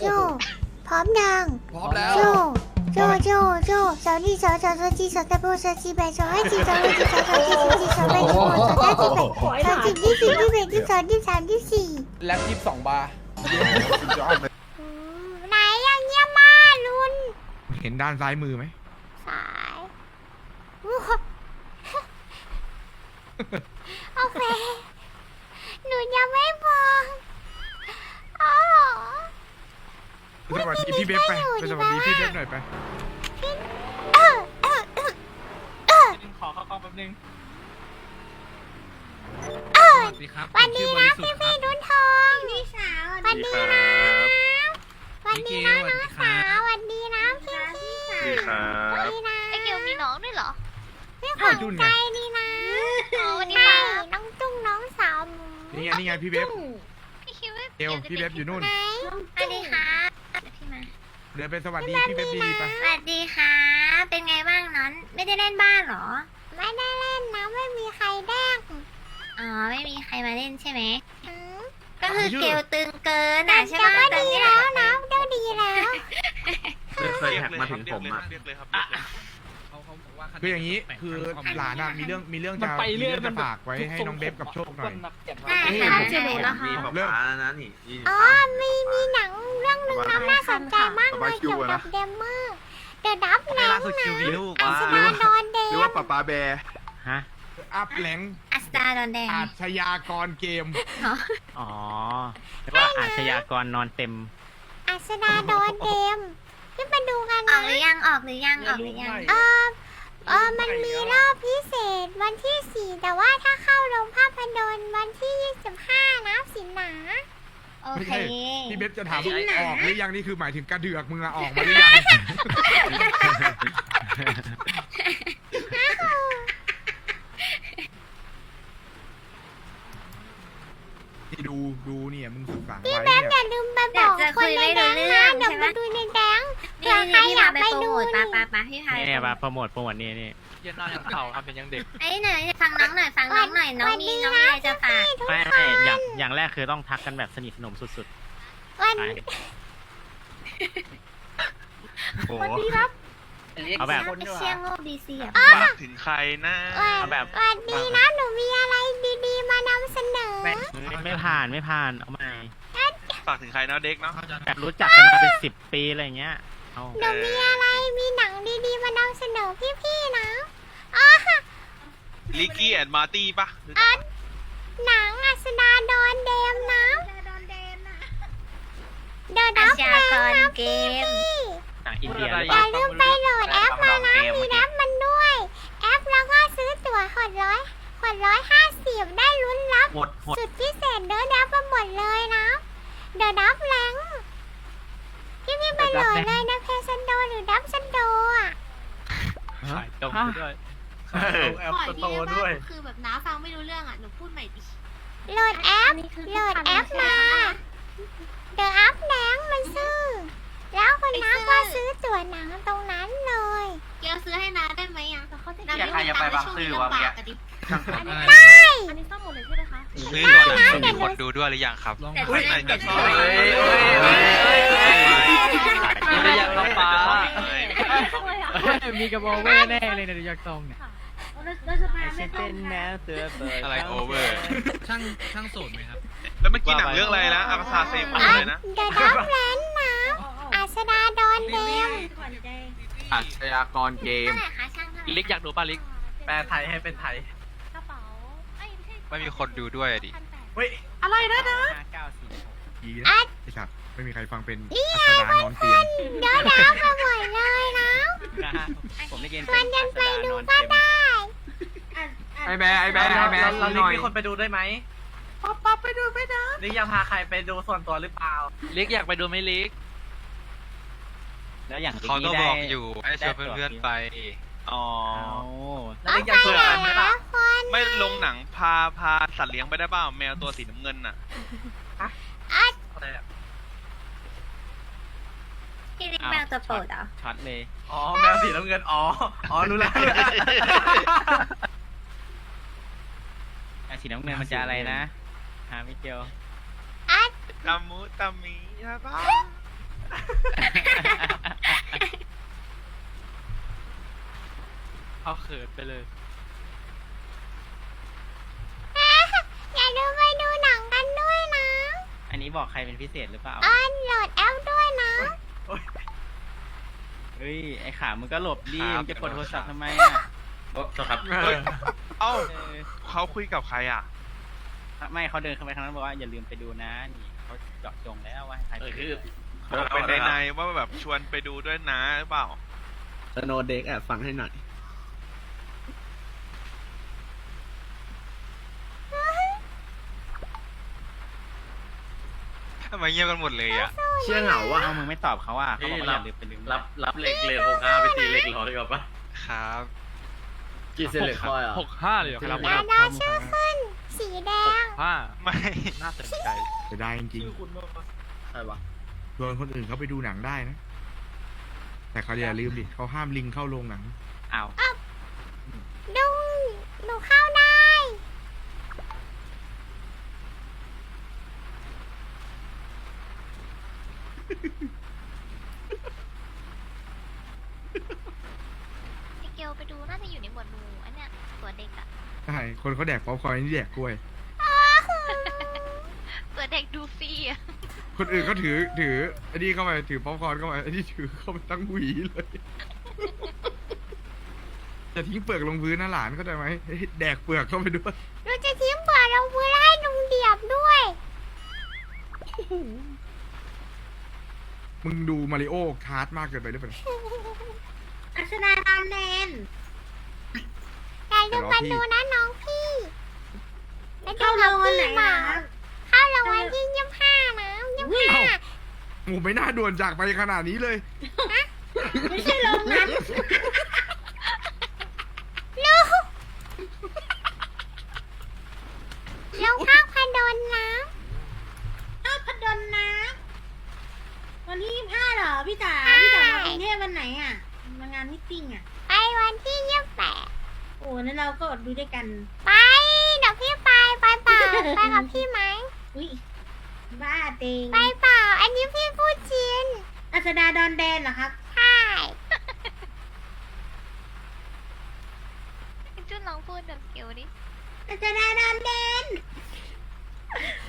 โจ พร้อมยังพร้อมแล้ว โจ โจ โจ โจสาวนี่สาวสาวสาวจีสาวตะโบสาวจีแบสาวไอจีสาวไอจีสาวสาวจีสาวจีสาวแบสาวสาวจีแบสาวจีที่สี่ที่แปดที่สองที่สามที่สี่แล็บยี่สิบสองบาร์อืมไหนยังเงียบมากลุนเห็นด้านซ้ายมือไหมสายอู้หูโอเค หนูยังไม่บอกอ๋อ ไปส วัสดีพี่เบฟไปไปสวัสดีพี่เบฟหน่อยไปเออเออเออเออขอเข้ากล้องแป๊บนึงเออสวัสดีครับวันดีนะผมชื่พี่อบริสุทธิ์พี่ดุนทองพี่สาววันดีนะวันดีนะน้องสาววันดีนะพี่พี่ดีครัวันบดีนะไอเกลมีน้องด้วยเหรอพี่ขวัญใจดีนะอ๋อวันนี้ใช่มาน้องจุ้งน้องสาวหมูนี่ไงนี่ไงพี่เบฟพี่คิดว่าเอวพี่เบฟอยู่นู่นไหนสวัสดีค่ะพี่มา เดินไปสวัสดีพี่เบฟดีๆไปสวัสดีค่ะ เป็นไงบ้างน้อนไม่ได้เล่นบ้านเหรอ ไม่ได้เล่นนะไม่มีใครแดกอ๋อไม่มีใครมาเล่นใช่ไหมอืมก็คือเกลตึงเกินแต่อะใช่จะไหมก็ตอนดีนี้แล้วนะก็ดีแล้วเคยแท็กมาถึงผมอะเรียกเลย ครับเรียกเลยเขาเขาบอกว่าคืออย่างนี้คือหลานอะมีเรื่องมีเรื่องมันจะไปมีเรื่อยเรื่องมัจะนฝากไว้ให้น้องเบฟกับโชคหน่อย ได้นี่ค่ะผมเจอแล้วมีค่ะป๊าป๊าแล้วนะนี่ยี่สิบอ๋อสามมีมีหนังเรื่องหนึงนะน่าสนใจมากเลยเกี่ยวกับเดมเมอร์เดอะดับแลนด์นะอัศดาดอนเดหรือมว่าป๊าป๊าแบร์ฮะ อัพแหลงอัสตาดอนแดงอาชญากรเกม อ๋อเรียกว่าอาชญากรนอนเต็ม อัศดาดอนเดม ที่ไปดูกันออนะกหรือยังออกหรือยังออกหรือยังเออเออมันมีรอบพิเศษวันที่สี่แต่ว่าถ้าเข้าโรงภาพยนตร์วันที่ยี่สิบห้านะสินะโอไม่เคใช่ พี่เบฟจะถามว่าออกหรือยังนี่คือหมายถึงกระเดือกมึงอะออกมาหรือยังนี่ดูดูเนี่ยมึงฝึกฝังพี่ไว้แบ๊เนี่ยอย่าลืมไปบอกคนในแดงนะเดี๋ยวมาดูในแดงเผื่นี่อใครนี่อยากไปไปโปรดูโมทนี่ปะปะปะพี่พายนี่เนี่ยมาโปรโมทโปรโมทนี่นี่เย็นหน้ายังเข่าครับเป็นยังเด็กไอ้หน่อยฟังน้องหน่อยฟังน้องหน่อยน้องมีน้องมีอะไรจะฝากทุกไม่คไม่นอย่างอย่างแรกคือต้องทักกันแบบสนิทสนมสุดวันๆไปโอ้เอาแบบไม่เชี่ยงโง่ดีซีอะฝากถึงใครนะวันเอาแบบวันดีนะหนูมีอะไรดีๆมานำเสนอไม่ไม่ผ่านไม่ผ่านเอาใหม่ฝากถึงใครนะเด็กเนาะแบบรู้จักกันมาเป็นสิบปีอะไรเงี้ย เอาหนูมีอะไร มีหนังดีๆ มานำเสนอพี่ๆนะอ๋อลิกกี้แอนด์มาร์ตี้ปะอันหนังอัศดาดอนเดมนะเดอะด็อาอกชแมญากนรนะเกพี่ม พี่หนังอินเดียหรืออเปล่าย่าลืมไปโหลดแอปมานะมีแอปมันด้วย แอปแล้วก็ซื้อตั๋วหดร้อยหดร้อยห้าสิบได้ลุ้นรับ หมดหมดสุดพิเศษเดินดับมาหมดเลยนะเดอะดับแรงพี่พี่ไปโหลดเลยนะเพซันโดหรือดับซันโดอะขายตรงด้วยแอปสโตด้วย คือแบบน้าฟังไม่รู้เรื่องอะ หนูพูดใหม่ดิโหลดแอปโหลดแอปมา เดอะอัพแรงมันซื้อ แล้วคนน้าก็ซื้อตั๋วหนังตรงนั้นเลยเกียวซื้อให้น้าได้ไหมอะเขาจะอยากใครจะไปบางซื่อวะเมื่อกี้อันนี้ได้อันนี้ซ่อมหมดเลยใช่ไหมคะซื้อตัวหนังจะมีคนดูด้วยหรือยังครับลองแต่อุ้ยเล่นแต่จะเล่ นไม่อยากต้องป้า มีกระบอกเว้แน่เลยในยักษ์ตองเนี่ยเราจะพาฉันเป็นแมวเสือเบิร์ดอะไรโอเวอร์ช่างช่างโสดไหมครับ แล้วเมื่อกี้หนังเรื่องอะไรนะอาภาเซมอัเลยนนะเดอะดับแรงนะอัศดาดอนเดมอาชญากรเกมเท่าไหร่คะช่างเท่าไหร่ลิกอยากดูป่ะลิก แปลไทยให้เป็นไทยกระเป๋าเอ้ยไม่ใช่ไม่มีคนดูด้วยดิพันแปดอะไรนะนะห้าเก้าสี่หกดีนะไอ้สัตว์ไม่มีใครฟังเป็นอัศดานอนเตียงเดอะดับมาหมดเลยนะ นะฮะผมได้ยินชเป็วนนกันอัสไปดานดูอนก็เต็มได้ ไอแบร์ไอแบร์ไอแบร์เราหลิน่กอยมีคนไปดูด้วยไหมป๊อปป๊อปไปดูไม่ได้ลิกยังพาใครไปดูส่วนตัวหรือเปล่าลิกอยากไปดูไหมลิกแล้วอย่างเขาก็ได้บอกอยู่ให้ชวนเพื่อนๆไป อ๋อ แล้วลิกยังเผื่อกันไหมล่ะคนไม่ลงหนังพาพาสัตว์เลี้ยงไปได้เปล่าแมวตัวสีน้ำเงินน่ะ เลยอะพี่เลี้ยงแมวตัวโปรดเหรอชัดเลย อ๋อแมวสีน้ำเงิน อ๋อ อ๋อรู้แล้วแล้วสีน้ำเงินมันจะอะไรนะ หาไม่เจอตามูตามีนะป้าเอาเขินไปเลย นนี้บอกใครเป็นพิเศษหรือเปล่าออนโหลดแอปด้วยนะ เฮ้ยไอ้ขามึงก็หลบดิครับ มึงจะกดโทรศัพท์ทำไมอะเฮ้ยเอ้าเออเขาคุยกับใครอะ ไม่เขาเดินเข้าไปข้างนั้นบอกว่าอย่าลืมไปดูนะนี่เขาเจาะจงแล้วว่าให้ใครไปดูบอกเป็นในในๆว่าแบบชวนไปดูด้วยนะหรือเปล่า สโนเด็กแอบฟังให้หน่อย ทำ ไมเงียบกันหมดเลยอะเชี่ยเหงาว่ะเอามึงไม่ตอบเขาว่าเขาบอกว่าอย่าลืมไปดูนะรับรับเหล็กเลยหกห้าไปตีเหล็กร้อยก่อนปะครับกี่เซนเหล็กคอยอะหกห้าเลยเหรอครับดาดาชื่อขึ้น สีแดงห้าไม่น่าสนใจจะได้จริงใครวะๆชวนคนอื่นเขาไปดูหนังได้นะ แต่เขาอย่าลืมดิเขาห้ามลิงเข้าโรงหนังอ้าวดูหนูเข้าได้ ไอเกลไปดูน่าจะอยู่ในหมวดหมู่อันเนี้ยตัวเด็กอะใช่คนเขาแดกป๊อปคอร์นนี่แดกกล้วย ตัวเด็กดูฟรีอะคนอื่นเขาถือถืออันนี้เข้าไปถือป๊อปคอร์นเข้าไปอันนี้ถือเข้าไปตั้งหวีเลยจะทิ้งเปลือกลงพื้นนะหลานเข้าใจไหมเฮ้ยแดกเปลือกเข้าไปด้วยหนูจะทิ้งเปลือกลงพื้นให้ลุงเดียบด้วย มึงดูมาริโอคาร์ดมากเกินไปหรือเปล่า อัศดาตามแนนอย่าลืมมาดูนะน้องพี่แล้วเข้าโรงวันไหนมาอะเข้าโรงวันที่ยี่สิบห้านะยี่สิบห้าโอ้ไม่น่าด่วนจากไปขนาดนี้เลย ไม่ใช่โรงนั้น ลูกเราข้าวพดลนะ อ้าวพดลนะวันที่ยี่สิบห้าเหรอ พี่จ๋าพี่จ๋ามากรุงเทพวันไหนอะมางานมิทติ้งอะ ไปวันที่ยี่สิบแปดโอ้นั้นเราก็อดดูด้วยกัน ไปเดี๋ยวพี่ไปไปเปล่าไปกับพี่ไหมอุ้ยบ้าเต็งไปเปล่า อันนี้พี่พูดจริงอัศดาดอนแดนเหรอครับใช่จุนลองพูดแบบเกลดิอัศดาดอนแดน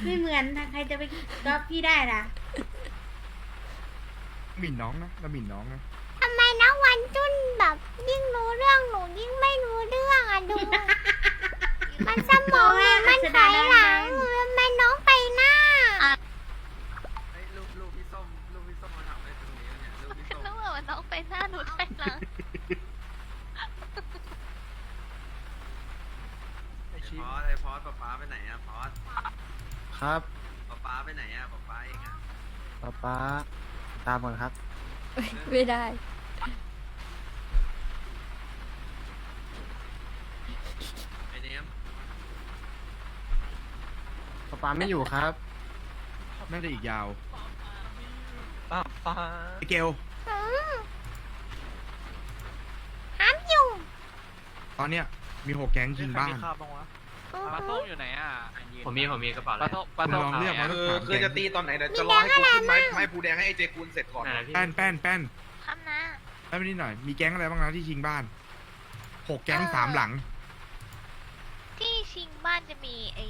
ไม่เหมือนใครจะไปก๊อปพี่ได้ล่ะ หมิ่นน้องนะแล้วหมิ่นน้องนะทำไมนะวันจุนแบบยิ่งรู้เรื่องหนูยิ่งไม่รู้เรื่องอะดู มันสมองเนี่ยมันถอยหลังมันน้องไปหน้าลูกลูกพี่ส้มลูกพี่ส้มมาทำอะไรตรงนี้เนี่ยลูกพี่ส้มแล้วเหมือนน้องไปหน้าหนูไทยหลังไอพอสไอพอสป๊าป๊าไปไหนอะพอสครับป๊าป๊าไปไหนอะป๊าป๊าเองอะป๊าป๊า ตามก่อนครับ ไม่ได้ ไอเนมป๊าป๊าไม่อยู่ครับ น่าจะอีกยาวป้าป้าไอเกลห้ามอยู่ ตอนเนี้ยมีหกแก๊งยิงบ้าน ปลาส้มอยู่ไหนอะผมมีผมมีกระเป๋าปลาส้มปลาส้มลองเรียกมา คือคือจะตีตอนไหนมีแดงอะไรมั่งให้ปูแดงให้ไอเจคูนเสร็จก่อนแป้นแป้นแป้นคำนะ แป้นไปนิดหน่อย มีแก๊งอะไรบ้างนะที่ชิงบ้านหกแก๊งสามหลัง ที่ชิงบ้านจะมีไอ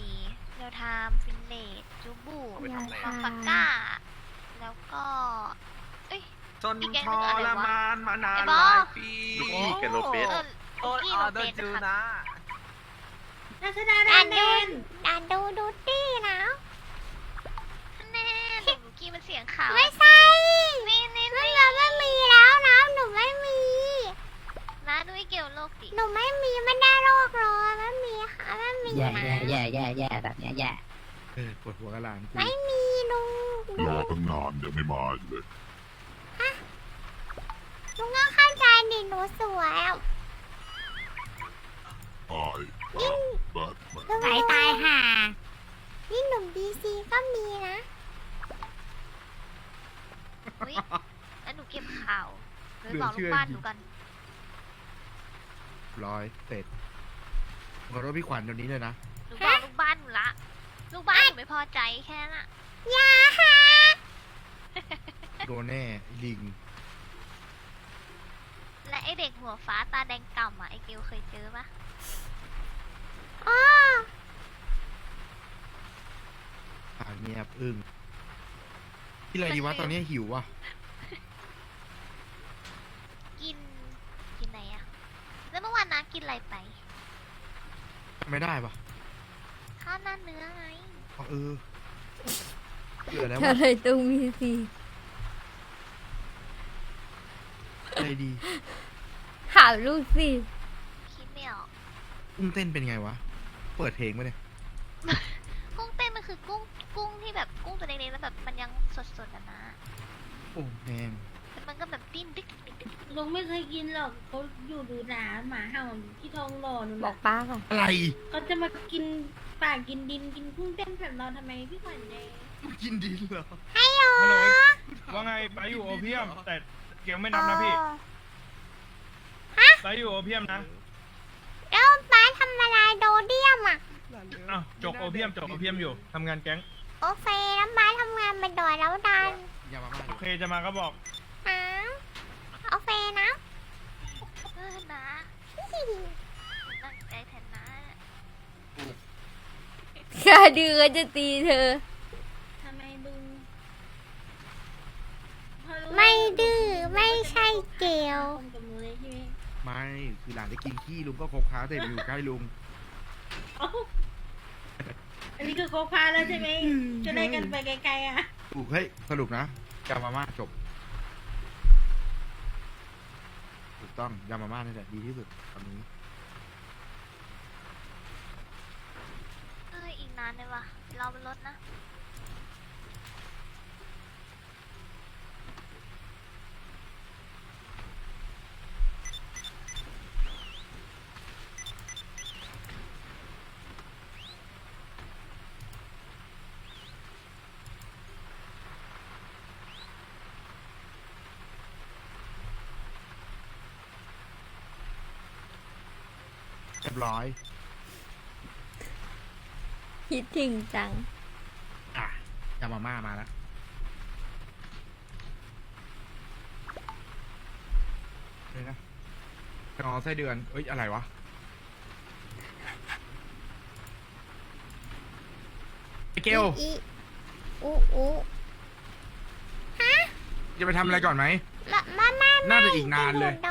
เนลไทม์ฟินเลดจูบูมาฟาก้า แล้วก็ เอ้ย จนอีกแก๊งทหนึ่งอะไรวะมานมานานหลายปี ลูกอี้กับโลเปส ออโอนกี้อโรอเดอเบร์น จูครับนะอัศดาดอ่าอนนแดดูนอ่านดูดูตี้นะแน่หนูกี้มันเสียงขาวไม่ใช่นี่นี่ไม่เราไม่มีแล้วนะหนูไม่มีนะดูไอเกลโลกดิหนูไม่มีไม่ได้โรคเลยไม่มีค่ะไม่มีแย่นะแย่แย่แย่แย่แบบเนี้ยแย่เออปวดหัวกระลานกูไม่มีลุงรอตั้งนานยังไม่มาอีกเลยลุงก็เข้าใจดิหนูสวยอะ ตาย บ้าบ้าสายตายห่านี่หนุ่มดีซีก็มีนะอุ้ยแล้วหนูเก็บข่าวเลยบอกลูกบ้านหนูกันร้อยเสร็จขอโทษพี่ขวัญเดี๋ยวนี้เลยนะ หนูบอกลูกบ้านหนูละ ลูกบ้านหนูไม่พอใจแค่นั้นอะอย่าหาโดนแน่ไอ้ลิง และไอเด็กหัวฟ้าตาแดงก่ำอะไอเกลเคยเจอปะ อ๋อ อ่าเงียบอึ้งที่อะไรดีวะตอนนี้หิวว่ะ กิน กินไหนอะแล้วเมื่อวานน้ากินอะไรไป ไม่ได้ปะข้าวหน้าเนื้อไง อ๋อเออเหลือแล้วอะวะไรตรงมีสิอะไรดี ถามลูกสิคิดไม่ออกกุ้งเต้นเป็นไงวะ เปิดเพลงมาเนี่ย กุ้งเต้นมันคือกุ้ง กุ้ง ที่แบบกุ้งตัวเล็กๆแล้วแบบมันยังสดๆอะนะโอ้แพงแต่มันก็แบบดิ้นดึกดึกดึกลุงไม่เคยกินหรอกเขาอยู่ดูหนาหมาเห่าที่ทองหล่อนู่นบอกน่ะป้าก่อนอะไรเขาจะมากินป่ากินดินกินกุ้งเต้นแบบเราทำไมพี่ขวัญเดย์กินดินเหรอฮัลโหลว่าไงไปอยู่โอเพียม แต่เกลไม่นับนะพี่ไปอยู่โอเพียมนะแล้วป้าทำอะไรโดเดียมอะอ้าวจกโอเพียมจกโอเพียมอยู่ทำงานแก๊ง โอเคแล้วป้าทำงานเป็นดอยแล้วดันอย่ามาบ้าโอเคจะมาก็บอกนะโอเคนะเออนะนั่งใจแทนนะข้าดื้อจะตีเธอ ทำไมลุงพอรู้ไม่ดื้อไม่ใช่เกลคงกับหนูเลยใช่ไหมไม่คือหลานจะกินขี้ลุงก็คบค้าแต่ไปอยู่ใกล้ลุงเอ้า อันนี้คือโคกพาแล้วใช่ไหมจะได้กันไปไกลๆอะถูกเฮ้ยสรุปนะยามาม่าจบถูกต้องยามาม่านี่แหละดีที่สุดตอนนี้เอออีกนานเลยว่ะรอบนรถนะ เรียบร้อย คิดถึงจัง อะยามาม่ามาแล้ว เลยนะกระนอไส้เดือน เอ้ย อะไรวะไอเกลอีอูอูจะไปทำอะไรก่อนไหมมามามาน่าจะอีกนานเลยดักลุง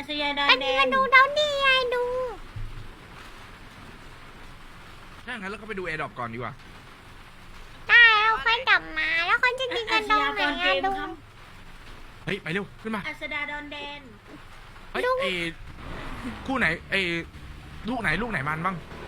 อัศยาดาอันแดนี้งมาดูเดาดีไงดูถ้างั้นเราก็ไปดูแอร์ดรอปก่อนดีกว่า ได้แล้วค่อยกลับมาแล้วค่อยจะกินกันตรงไหนอะดูเฮ้ย ไปเร็ว ขึ้นมา อัศดาดอนแดน เฮ้ยเอคู่ไหนเอลูกไหนลูกไหนมันบ้างล